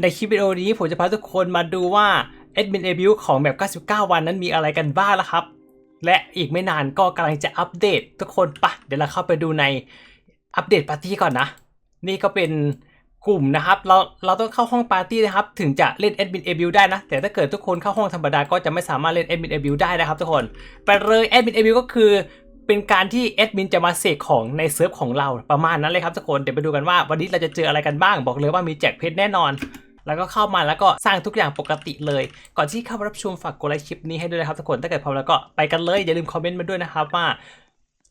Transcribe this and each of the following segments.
ในคลิปวิดีโอนี้ผมจะพาทุกคนมาดูว่า Admin a b u ของแบบ 99 วันนั้นมีอะไรกันบ้างแล้วครับ และอีกไม่นานก็กำลังจะอัปเดต ทุกคนปะเดี๋ยวเราเข้าไปดูในอัปเดตปาร์ตี้ก่อนนะ นี่ก็เป็นกลุ่มนะครับ เราเราต้องเข้าห้องปาร์ตี้นะครับ ถึงจะเล่น Admin a b u ได้นะ แต่ถ้าเกิดทุกคนเข้าห้องธรรมดาก็จะไม่สามารถเล่น Admin a b u ได้นะครับทุกคนไปเลย Admin a b u ก็คือเป็นการที่แอดมินจะมาเสกของในเซิร์ฟของเราประมาณนั้นเลยครับทุกคน เดี๋ยวไปดูกันว่าวันนี้เราจะเจออะไรกันบ้าง บอกเลยว่ามีแจกเพชรแน่นอน แล้วก็เข้ามาแล้วก็สร้างทุกอย่างปกติเลย ก่อนที่เข้ารับชมฝากกดไลค์คลิปนี้ให้ด้วยนะครับทุกคนถ้าเกิดพร้อมแล้วก็ไปกันเลยอย่าลืมคอมเมนต์มาด้วยนะครับว่า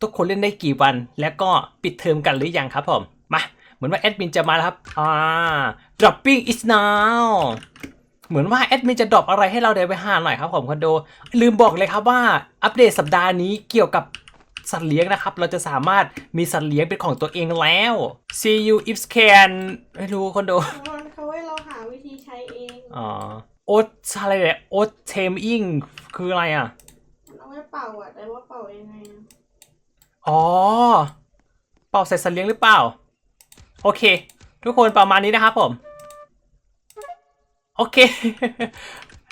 ทุกคนเล่นได้กี่วัน แล้วก็ปิดเทอมกันหรือยังครับผมมาเหมือนว่าแอดมินจะมาแล้วครับอ่า dropping is now เหมือนว่าแอดมินจะดรอปอะไรให้เราเดี๋ยวไปหาหน่อยครับผมคอนโด ลืมบอกเลยครับว่าอัปเดตสัปดาห์นี้เกี่ยวกับสัตว์เลี้ยงนะครับ เราจะสามารถมีสัตว์เลี้ยงเป็นของตัวเองแล้ว see you if can ไม่รู้คอนโด องอ๋อโอ๊ตอะไรเนี่ยโอ๊ตเทมอิงคืออะไรอะ มันเอาไว้เป่าอะ แต่ว่าเป่ายังไงอะอ๋อ เป่าใส่สัตว์เลี้ยงหรือเปล่า โอเค ทุกคนประมาณนี้นะครับผม โอเค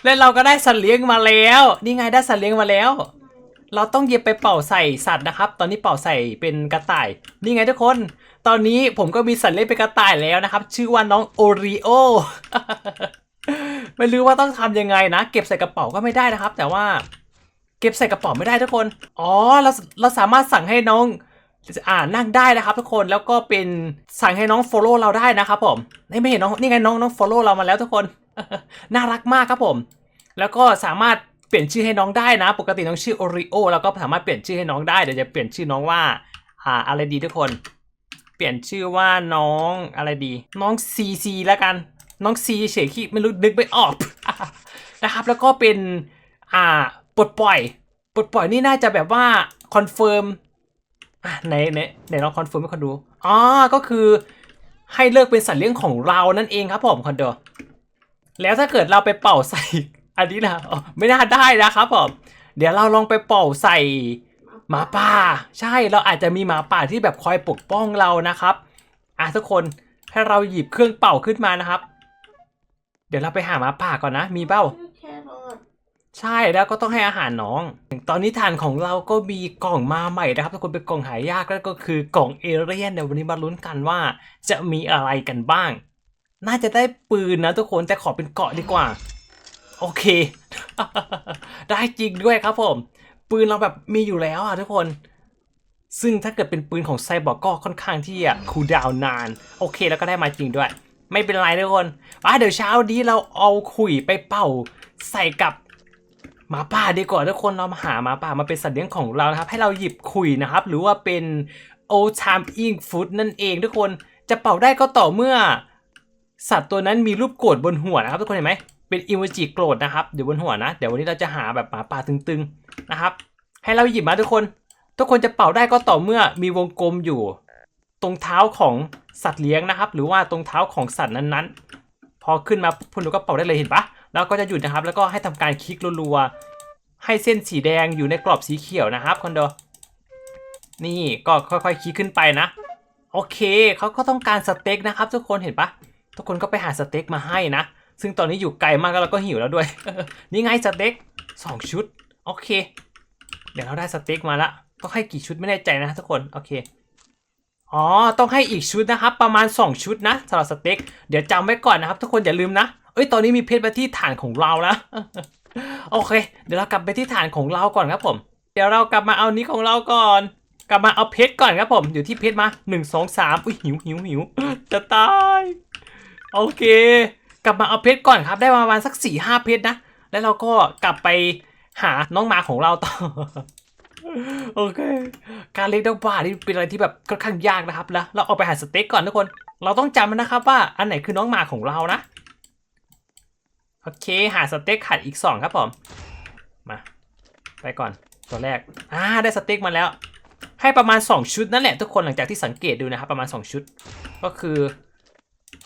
แล้วเราก็ได้สัตว์เลี้ยงมาแล้ว นี่ไงได้สัตว์เลี้ยงมาแล้ว เราต้องเย็บไปเป่าใส่สัตว์นะครับ ตอนนี้เป่าใส่เป็นกระต่าย นี่ไงทุกคน ตอนนี้ผมก็มีสัตว์เลี้ยงเป็นกระต่ายแล้วนะครับ ชื่อว่าน้องโอริโอ ไม่รู้ว่าต้องทำยังไงนะ เก็บใส่กระเป๋าก็ไม่ได้นะครับ แต่ว่าเก็บใส่กระเป๋าไม่ได้ทุกคน อ๋อ เราเราสามารถสั่งให้น้องอ่านั่งได้นะครับ ทุกคนแล้วก็เป็นสั่งให้น้อง follow เราได้นะครับผมนี่ไม่เห็นน้องนี่ไงน้องน้อง follow เรามาแล้วทุกคน น่ารักมากครับผม แล้วก็สามารถเปลี่ยนชื่อให้น้องได้นะ ปกติน้องชื่อโอริโอเราก็สามารถเปลี่ยนชื่อให้น้องได้เดี๋ยวจะเปลี่ยนชื่อน้องว่าอ่าอะไรดีทุกคน เปลี่ยนชื่อว่าน้องอะไรดี น้องซีซีแล้วกัน น้องซีเฉยขี้ไม่รู้นึกไม่ออกนะครับ แล้วก็เป็นอ่าปลดปล่อยปลดปล่อยนี่น่าจะแบบว่าคอนเฟิร์มอะไหนไหนไหนลองคอนเฟิร์มให้คนดูอ๋อก็คือให้เลิกเป็นสัตว์เลี้ยงของเรานั่นเองครับผมคอนโดแล้วถ้าเกิดเราไปเป่าใส่ อันนี้นะไม่น่าได้นะครับผมเดี๋ยวเราลองไปเป่าใส่หมาป่า ใช่เราอาจจะมีหมาป่าที่แบบคอยปกป้องเรานะครับอะทุกคนให้เราหยิบเครื่องเป่าขึ้นมานะครับ เดี๋ยวเราไปหาหมาป่าก่อนนะ มีเป้าชื่อแครอทใช่แล้วก็ต้องให้อาหารน้อง ตอนนี้ฐานของเราก็มีกล่องมาใหม่นะครับทุกคนเป็นกล่องหายากแล้วก็คือกล่องเอเรียนเดี๋ยววันนี้มาลุ้นกันว่าจะมีอะไรกันบ้าง น่าจะได้ปืนนะทุกคนแต่ขอเป็นเกราะดีกว่า โอเค ได้จริงด้วยครับผม ปืนเราแบบมีอยู่แล้วอะทุกคน ซึ่งถ้าเกิดเป็นปืนของไซบอร์กก็ค่อนข้างที่จะคูลดาวน์นาน โอเคแล้วก็ได้มาจริงด้วย ไม่เป็นไรทุกคนอะเดี๋ยวเช้านี้เราเอาขุยไปเป่าใส่กับหมาป่าดีกว่าทุกคนเรามาหาหมาป่ามาเป็นสัตว์เลี้ยงของเรานะครับ ให้เราหยิบคุยนะครับ หรือว่าเป็น old time ink food นั่นเองทุกคนจะเป่าได้ก็ต่อเมื่อ สัตว์ตัวนั้นมีรูปโกรธบนหัวนะครับทุกคนเห็นไหมเป็นอิโมจิโกรธนะครับเดี๋ยวบนหัวนะเดี๋ยววันนี้เราจะหาแบบหมาป่าตึงๆนะครับ ให้เราหยิบมาทุกคน ทุกคนจะเป่าได้ก็ต่อเมื่อมีวงกลมอยู่ ตรงเท้าของสัตว์เลี้ยงนะครับ หรือว่าตรงเท้าของสัตว์นั้นๆ พอขึ้นมาพุ่นก็เป่าได้เลยเห็นปะแล้วก็จะหยุดนะครับ แล้วก็ให้ทำการคลิกรัวๆให้เส้นสีแดงอยู่ในกรอบสีเขียวนะครับคอนโดนี่ก็ค่อยๆคลิกขึ้นไปนะ โอเคเขาก็ต้องการสเต็กนะครับ ทุกคนเห็นปะทุกคนก็ไปหาสเต็กมาให้นะ ซึ่งตอนนี้อยู่ไกลมากแล้วเราก็หิวแล้วด้วย นี่ไงสเต็กสองชุด โอเค เดี๋ยวเราได้สเต็กมาละต้องให้กี่ชุดไม่แน่ใจนะทุกคน โอเค อ๋อ ต้องให้อีกชุดนะครับ ประมาณ 2 ชุดนะสำหรับสเต็ก เดี๋ยวจำไว้ก่อนนะครับ ทุกคนอย่าลืมนะ เอ้ย ตอนนี้มีเพชรมาที่ฐานของเราแล้ว โอเค เดี๋ยวเรากลับไปที่ฐานของเราก่อนครับผม เดี๋ยวเรากลับมาเอานี้ของเราก่อน กลับมาเอาเพชรก่อนครับผม อยู่ที่เพชรมาหนึ่งสองสามอุ้ยหิวหิวหิวจะตาย โอเค กลับมาเอาเพชรก่อนครับ ได้ประมาณสักสี่ห้าเพชรนะ แล้วเราก็กลับไปหาน้องหมาของเราต่อ โอเค การเลี้ยงน้องหมานี่เป็นอะไรที่แบบค่อนข้างยากนะครับแล้วเราเอาไปหาสเต็กก่อนทุกคน เราต้องจำนะครับว่าอันไหนคือน้องหมาของเรานะ โอเค หาสเต็กขาดอีกสองครับผม มา ไปก่อนตัวแรก อ่า ได้สเต็กมาแล้ว ให้ประมาณ 2 ชุดนั่นแหละทุกคนหลังจากที่สังเกตดูนะครับประมาณ 2 ชุด ก็คือ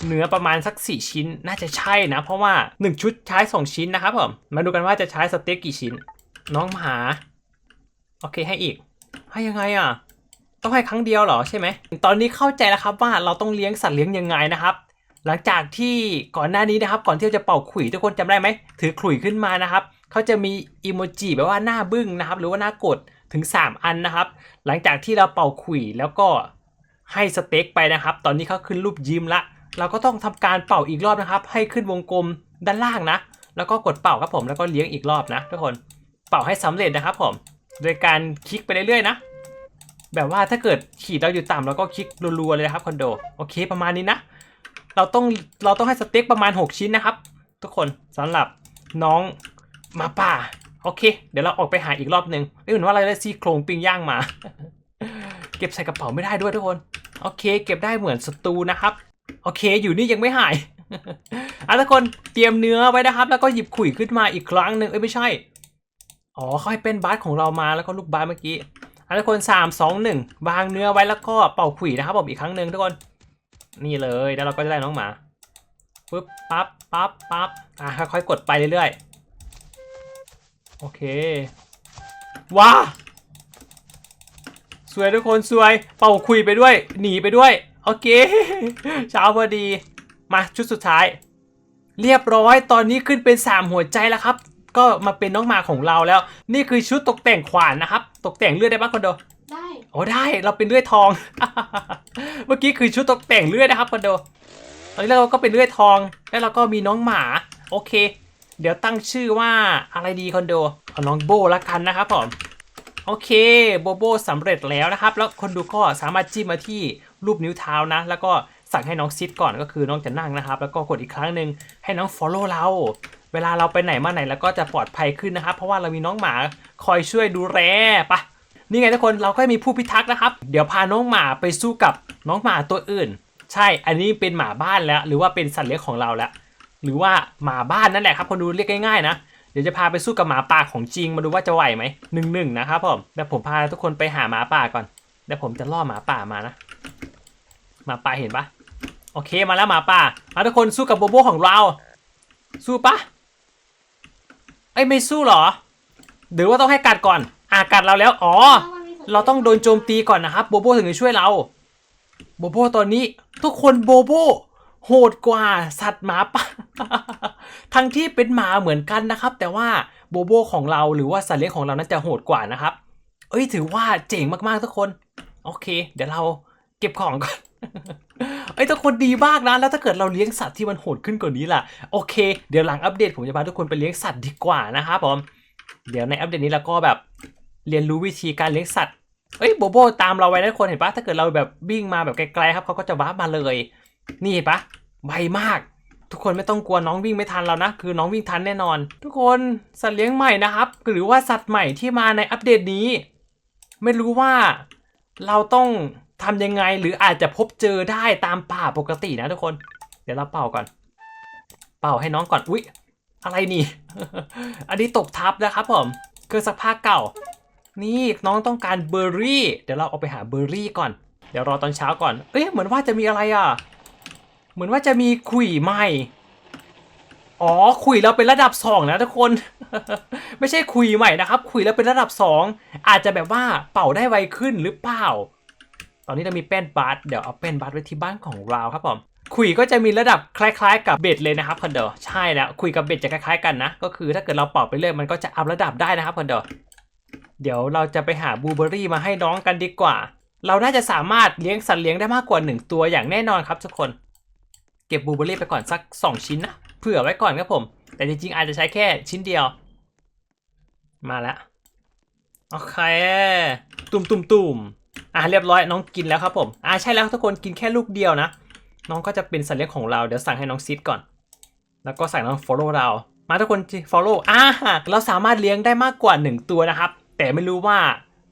เนื้อประมาณสัก 4 ชิ้นน่าจะใช่นะ เพราะว่า 1 ชุดใช้ 2 ชิ้นนะครับผม มาดูกันว่าจะใช้สเต็กกี่ชิ้น น้องหมา โอเคให้อีก ให้ยังไงอะ ต้องให้ครั้งเดียวเหรอใช่ไหม ตอนนี้เข้าใจแล้วครับว่าเราต้องเลี้ยงสัตว์เลี้ยงยังไงนะครับ หลังจากที่ก่อนหน้านี้นะครับ ก่อนที่เราจะเป่าขลุ่ยทุกคนจำได้ไหม ถือขลุ่ยขึ้นมานะครับ เขาจะมีอีโมจิแบบว่าหน้าบึ้งนะครับ หรือว่าหน้ากดถึง 3 อันนะครับ หลังจากที่เราเป่าขลุ่ยแล้วก็ให้สเต็กไปนะครับ ตอนนี้เขาขึ้นรูปยิ้มละ เราก็ต้องทำการเป่าอีกรอบนะครับ ให้ขึ้นวงกลมด้านล่างนะ แล้วก็กดเป่าครับผม แล้วก็เลี้ยงอีกรอบนะ ทุกคน เป่าให้สำเร็จนะครับผม โดยการคลิกไปเรื่อยๆนะ แบบว่าถ้าเกิดขีดเราอยู่ต่ำเราก็คลิกรัวๆเลยนะครับคอนโดโอเคประมาณนี้นะ เราต้องเราต้องให้สเต็กประมาณ 6 ชิ้นนะครับ ทุกคนสำหรับน้องมาป่าโอเค เดี๋ยวเราออกไปหาอีกรอบหนึ่งเอ้ยเหมือนว่าเราได้ซี่โครงปิ้งย่างมา เก็บใส่กระเป๋าไม่ได้ด้วยทุกคนโอเค เก็บได้เหมือนสตูนะครับโอเค อยู่นี่ยังไม่หายอะทุกคนเตรียมเนื้อไว้นะครับ แล้วก็หยิบขุยขึ้นมาอีกครั้งหนึ่งเอ้ยไม่ใช่ อ๋อเขาให้เป็นบาสของเรามาแล้วก็ลูกบาสเมื่อกี้อะทุกคนสามสองหนึ่งวางเนื้อไว้แล้วก็เป่าขุยนะครับผมอีกครั้งหนึ่งทุกคนนี่เลยแล้วเราก็จะได้น้องหมาปึ๊บปั๊บปั๊บปั๊บอะค่อยๆกดไปเรื่อยๆโอเคว้าสวยทุกคนสวยเป่าคุยไปด้วย หนีไปด้วยโอเคเช้าพอดีมาชุดสุดท้าย เรียบร้อยตอนนี้ขึ้นเป็น 3 หัวใจแล้วครับ ก็มาเป็นน้องหมาของเราแล้ว นี่คือชุดตกแต่งขวานนะครับ ตกแต่งเลือดได้ปะคอนโดได้โอ้ได้เราเป็นเลือดทอง เมื่อกี้คือชุดตกแต่งเลือดนะครับคอนโดตอนนี้เราก็เป็นเลือดทอง แล้วเราก็มีน้องหมา โอเค เดี๋ยวตั้งชื่อว่าอะไรดีคอนโดเอาน้องโบละกันนะครับผมโอเคโบโบสำเร็จแล้วนะครับ แล้วคนดูก็สามารถจิ้มมาที่รูปนิ้วเท้านะ แล้วก็สั่งให้น้องซิดก่อนก็คือน้องจะนั่งนะครับ แล้วก็กดอีกครั้งหนึ่งให้น้อง follow เรา เวลาเราไปไหนมาไหนแล้วก็จะปลอดภัยขึ้นนะครับ เพราะว่าเรามีน้องหมาคอยช่วยดูแลปะนี่ไงทุกคนเราก็มีผู้พิทักษ์นะครับ เดี๋ยวพาน้องหมาไปสู้กับน้องหมาตัวอื่น ใช่ อันนี้เป็นหมาบ้านแล้ว หรือว่าเป็นสัตว์เลี้ยงของเราแล้ว หรือว่าหมาบ้านนั่นแหละครับคนดูเรียกง่ายๆนะเดี๋ยวจะพาไปสู้กับหมาป่าของจริงมาดูว่าจะไหวไหมหนึ่งหนึ่งนะครับผมเดี๋ยวผมพาทุกคนไปหาหมาป่าก่อนเดี๋ยวผมจะล่อหมาป่ามานะหมาป่าเห็นปะโอเคมาแล้วหมาป่ามาทุกคนสู้กับโบโบของเรา สู้ปะ อ้ยไม่สู้หรอ หรือว่าต้องให้กัดก่อน อะกัดเราแล้ว อ๋อ เราต้องโดนโจมตีก่อนนะครับโบโบถึงจะช่วยเรา โบโบตอนนี้ ทุกคนโบโบโหดกว่าสัตว์หมาป่า ทั้งที่เป็นหมาเหมือนกันนะครับ แต่ว่าโบโบของเราหรือว่าสัตว์เลี้ยงของเรานั้นจะโหดกว่านะครับ เอ้ยถือว่าเจ๋งมากๆทุกคน โอเค เดี๋ยวเราเก็บของก่อน เอ้ทุกคนดีมากนะ แล้วถ้าเกิดเราเลี้ยงสัตว์ที่มันโหดขึ้นกว่านี้ล่ะ โอเค เดี๋ยวหลังอัปเดตผมจะพาทุกคนไปเลี้ยงสัตว์ดีกว่านะครับผม เดี๋ยวในอัปเดตนี้เราก็แบบเรียนรู้วิธีการเลี้ยงสัตว์ เอ้ยโบโบตามเราไว้นะทุกคนเห็นปะถ้าเกิดเราแบบวิ่งมาแบบไกลๆครับเขาก็จะว้าร์ปมาเลย นี่เห็นปะไวมาก ทุกคนไม่ต้องกลัวน้องวิ่งไม่ทันเรานะ คือน้องวิ่งทันแน่นอน ทุกคนสัตว์เลี้ยงใหม่นะครับ หรือว่าสัตว์ใหม่ที่มาในอัปเดตนี้ ไม่รู้ว่าเราต้อง ทำยังไงหรืออาจจะพบเจอได้ตามป่าปกตินะทุกคน เดี๋ยวเราเป่าก่อน เป่าให้น้องก่อน อุ๊ย อะไรนี่ อันนี้ตกทับนะครับผม เครื่องซักผ้าเก่า นี่น้องต้องการเบอร์รี่ เดี๋ยวเราเอาไปหาเบอร์รี่ก่อน เดี๋ยวรอตอนเช้าก่อน เอ้ยเหมือนว่าจะมีอะไรอะ เหมือนว่าจะมีขุยใหม่ อ๋อขุยเราเป็นระดับสองนะทุกคน ไม่ใช่ขุยใหม่นะครับขุยเราเป็นระดับสองอาจจะแบบว่าเป่าได้ไวขึ้นหรือเปล่า อนนี้เรามีแป้นบาสเดี๋ยวเอาแป้นบาสไว้ที่บ้านของเราครับผมขุยก็จะมีระดับคล้ายๆ กับเบ็ดเลยนะครับคอนเดอร์ใช่แล้วขุยกับเบ็ดจะคล้ายๆกันนะ ก็คือถ้าเกิดเราเป่าไปเรื่อยมันก็จะอัพระดับได้นะครับคอนเดอร์เดี๋ยวเราจะไปหาบลูเบอร์รี่มาให้น้องกันดีกว่า เราน่าจะสามารถเลี้ยงสัตว์เลี้ยงได้มากกว่า 1 ตัวอย่างแน่นอนครับทุกคน เก็บบลูเบอร์รี่ไปก่อนสัก 2 ชิ้นนะเผื่อไว้ก่อนครับผม แต่จริงๆอาจจะใช้แค่ชิ้นเดียว มาแล้วโอเคตุ่มตุ่มตุ่ม อะเรียบร้อยน้องกินแล้วครับผมอะใช่แล้วทุกคนกินแค่ลูกเดียวนะ น้องก็จะเป็นสัตว์เลี้ยงของเราเดี๋ยวสั่งให้น้องซิดก่อน แล้วก็สั่งน้อง follow เรา มาทุกคน follow อ่าเราสามารถเลี้ยงได้มากกว่า 1 ตัวนะครับ แต่ไม่รู้ว่า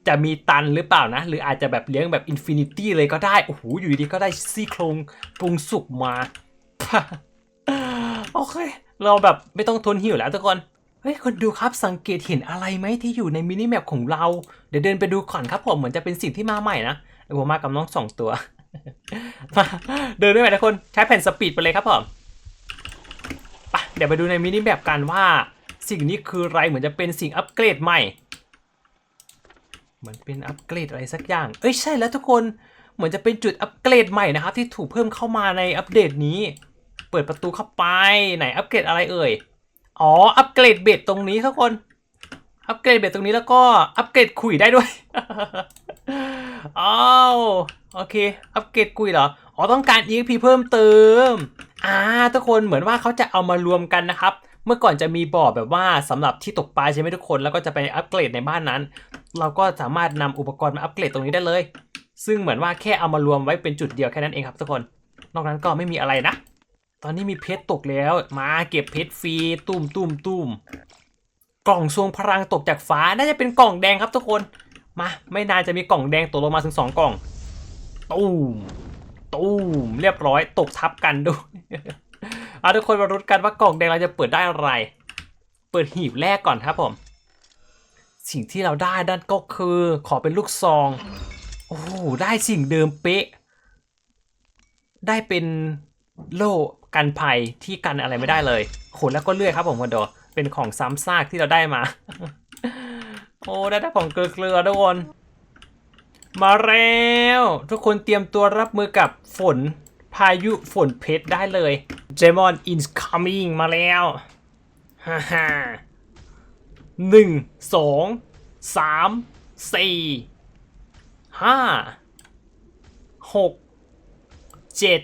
จะมีตันหรือเปล่านะ หรืออาจจะแบบเลี้ยงแบบอินฟินิตี้เลยก็ได้ โอ้โห อยู่ดีก็ได้ซี่โครงปรุงสุกมา โอเค เราแบบไม่ต้องทนหิวแล้วทุกคน เฮ้ยคนดูครับสังเกตเห็นอะไรไหมที่อยู่ในมินิแมปของเรา เดี๋ยวเดินไปดูก่อนครับผมเหมือนจะเป็นสิ่งที่มาใหม่นะผมมากับน้องสองตัวมาเดินด้วยกันทุกคนใช้แผ่นสปีดไปเลยครับผมไปเดี๋ยวไปดูในมินิแมปกันว่า สิ่งนี้คืออะไรเหมือนจะเป็นสิ่งอัปเกรดใหม่เหมือนเป็นอัปเกรดอะไรสักอย่าง เอ้ยใช่แล้วทุกคนเหมือนจะเป็นจุดอัปเกรดใหม่นะครับที่ถูกเพิ่มเข้ามาในอัปเดตนี้ เปิดประตูเข้าไปไหนอัปเกรดอะไรเอ่ย อ๋อ อัปเกรดเบ็ดตรงนี้ทุกคน อัปเกรดเบ็ดตรงนี้แล้วก็อัปเกรดขุยได้ด้วยอ้าวโอเค อัปเกรดกุยเหรอ อ๋อ ต้องการ EXP เพิ่มเติม อ่า ทุกคน เหมือนว่าเขาจะเอามารวมกันนะครับ เมื่อก่อนจะมีบ่อแบบว่าสำหรับที่ตกปลาใช่ไหมทุกคน แล้วก็จะไปอัปเกรดในบ้านนั้น เราก็สามารถนำอุปกรณ์มาอัปเกรดตรงนี้ได้เลย ซึ่งเหมือนว่าแค่เอามารวมไว้เป็นจุดเดียวแค่นั้นเองครับทุกคน นอกนั้นก็ไม่มีอะไรนะ ตอนนี้มีเพชรตกแล้ว มาเก็บเพชรฟรีตุ้มตุ้มตุ้มกล่องทรงพลังตกจากฟ้า น่าจะเป็นกล่องแดงครับทุกคน มา ไม่นานจะมีกล่องแดงตกลงมาถึงสองกล่องตูมตูมเรียบร้อยตกทับกันด้วยเอาทุกคนมารุ้นกันว่ากล่องแดงเราจะเปิดได้อะไร เปิดหีบแรกก่อนครับผม สิ่งที่เราได้ด้านก็คือขอเป็นลูกซอง โอ้ได้สิ่งเดิมเป๊ะ ได้เป็นโล่ กันภัยที่กันอะไรไม่ได้เลยโหแล้วก็เลื่อยครับผมคอนโดเป็นของซ้ำซากที่เราได้มา โอ้ได้แต่ของเกลือๆทุกคน มาแล้วทุกคนเตรียมตัวรับมือกับฝนพายุฝนเพชรได้เลยเจมอน incoming มาแล้วฮ่าฮ่าหนึ่งสองสามสี่ห้าหกเจ็ด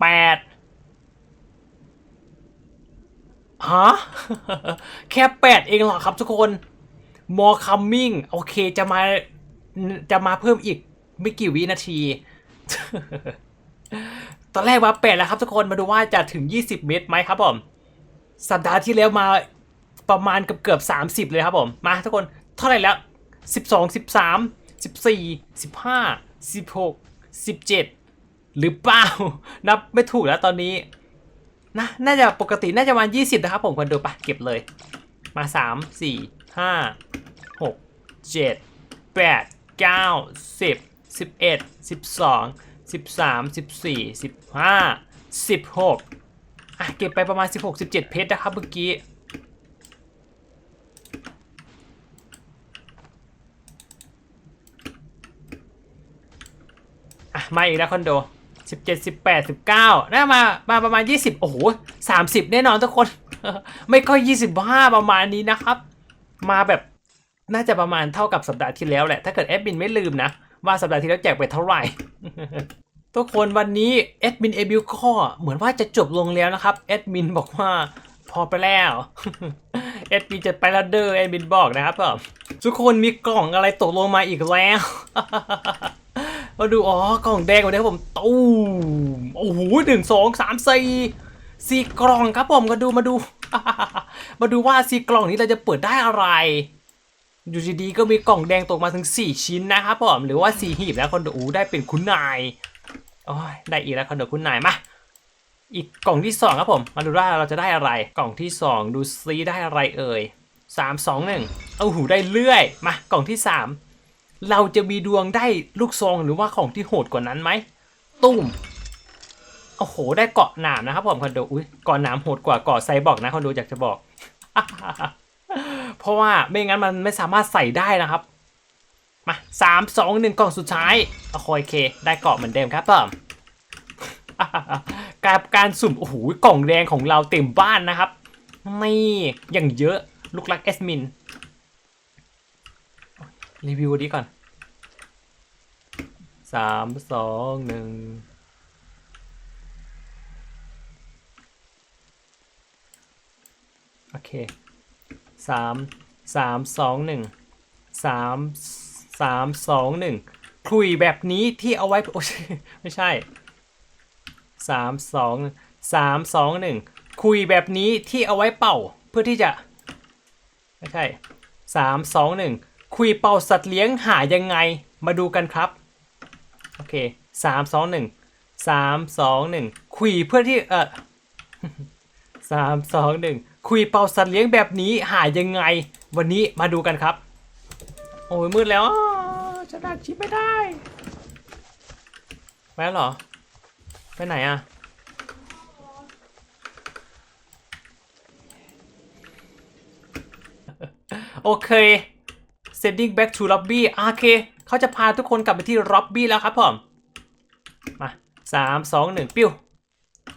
แปด ฮะ แค่แปดเองเหรอครับทุกคน more coming โอเคจะมา จะมาเพิ่มอีกไม่กี่วินาที ตอนแรกมาแปดแล้วครับทุกคนมาดูว่าจะถึง 20 เมตรไหมครับผม สัปดาห์ที่แล้วมาประมาณเกือบเกือบ 30 เลยครับผม มาทุกคนเท่าไหร่แล้ว 12 13 14 15 16 17 หรือเปล่า นับไม่ถูกแล้วตอนนี้ นะน่าจะปกติน่าจะวันยี่สิบนะครับผมคนดูปะเก็บเลย มาสามสี่ห้าหกเจ็ดแปดเก้าสิบสิบเอ็ดสิบสองสิบสามสิบสี่สิบห้าสิบหกอะเก็บไปประมาณสิบหกสิบเจ็ดเพชรนะครับเมื่อกี้อะมาอีกแล้วคอนโด 17 18 19น่ามามาประมาณ20โอ้โห30แน่นอนทุกคน ไม่ก็25ประมาณนี้นะครับ มาแบบน่าจะประมาณเท่ากับสัปดาห์ที่แล้วแหละ ถ้าเกิดแอดมินไม่ลืมนะ ว่าสัปดาห์ที่แล้วแจกไปเท่าไหร่ ทุกคนวันนี้แอดมินเอบิวก็เหมือนว่าจะจบลงแล้วนะครับแอดมินบอกว่าพอไปแล้วแอดมินจะไปแล้วเดอร์แอดมินบอกนะครับผมทุกคนมีกล่องอะไรตกลงมาอีกแล้ว มาดูอ๋อกล่องแดงวันนี้ครับผมตู้มโอ้โหหนึ่งสองสามสี่สี่กล่องครับผมก็ดูมาดู มาดูว่าสี่กล่องนี้เราจะเปิดได้อะไร อยู่ดีๆก็มีกล่องแดงตกมาถึง 4 ชิ้นนะครับผมหรือว่า 4 หีบแล้วคนดูอู้ได้เป็นคุณนายโอ้ยได้อีกแล้วคนดูคุณนายมาอีกกล่องที่สองครับผม มาดูว่าเราจะได้อะไร กล่องที่สองดูซีได้อะไรเอ่ยสามสองหนึ่งเอาหูได้เลื่อย มากล่องที่สาม เราจะมีดวงได้ลูกซองหรือว่าของที่โหดกว่านั้นไหมตุ้มโอ้โห ได้เกาะหนามนะครับผมคอนโดอุ้ยเกาะหนามโหดกว่าเกาะไซบอร์กนะคอนโดอยากจะบอก เพราะว่าไม่งั้นมันไม่สามารถใส่ได้นะครับมาสามสองหนึ่งกล่องสุดท้ายโอเคโอเคได้เกาะเหมือนเดิมครับผมการการสุ่มโอ้โหกล่องแดงของเราเต็มบ้านนะครับนี่อย่างเยอะลูกรักเอสมิน รีวิวดีก่อนสามสองหนึ่งโอเคสามสามสองหนึ่งสามสามสองหนึ่งคุยแบบนี้ที่เอาไว้โอ้ยไม่ใช่สามสองสามสองหนึ่งคุยแบบนี้ที่เอาไว้เป่าเพื่อที่จะ ไม่ใช่สามสองหนึ่ง คุยเป่าสัตว์เลี้ยงหายังไงมาดูกันครับ โอเคสามสองหนึ่งสามสองหนึ่งคุยเพื่อที่เออสามสองหนึ่งคุยเป่าสัตว์เลี้ยงแบบนี้หายังไง วันนี้มาดูกันครับ โอ้ยมืดแล้วอ้าวจะดักชิปไม่ได้ไปแล้วหรอ ไปไหนอะโอเค sending back to lobby โอเคเขาจะพาทุกคนกลับไปที่ lobby แล้วครับผมมาสามสองหนึ่งปิ้ว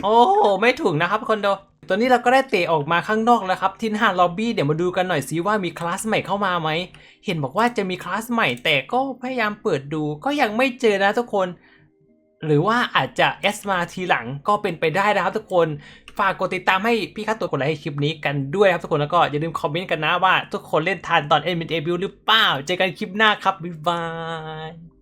โอ้ไม่ถูกนะครับคนโดตอนนี้เราก็ได้เตะออกมาข้างนอกแล้วครับ ที่หน้าล็อบบี้เดี๋ยวมาดูกันหน่อยสิว่ามีคลาสใหม่เข้ามาไหม เห็นบอกว่าจะมีคลาสใหม่แต่ก็พยายามเปิดดูก็ยังไม่เจอนะทุกคน หรือว่าอาจจะเอสมาทีหลังก็เป็นไปได้นะครับทุกคน ฝากกดติดตามให้พี่คัตตัวกดไลค์ให้คลิปนี้กันด้วยครับทุกคนแล้วก็อย่าลืมคอมเมนต์กันนะว่าทุกคนเล่นทันตอนเอ็นเอ็นเอบิวหรือเปล่า เจอกันคลิปหน้าครับบ๊ายบาย